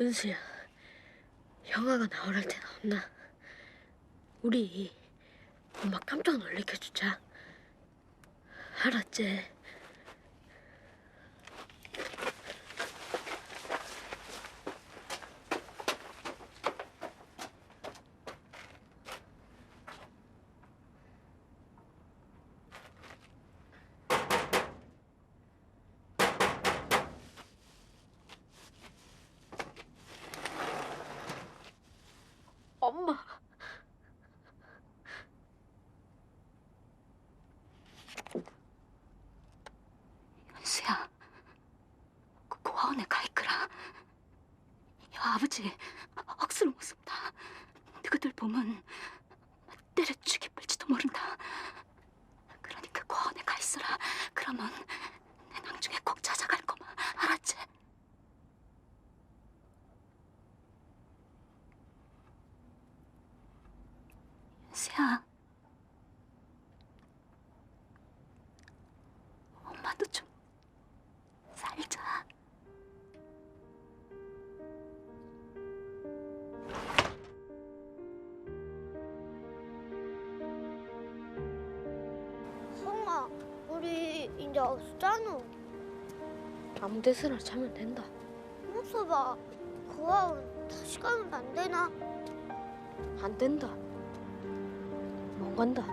은수야, 형아가 나오랄 때 나왔나? 우리 엄마 깜짝 놀래켜 주자. 알았지? 엄마. 연수야, 가 있거라. 여 아버지 억수로 무섭다. 너희들 보면 때려 죽이을지도 모른다. 그러니까 고아원에 가 있어라. 그러면 내 나중에 꼭 찾아갈 거마. 알았지? 연수야. 우리 이제 없잖아. 아무 데서나 자면 된다. 목소봐, 고아원 다시 가면 안 되나? 안 된다. 못 간다.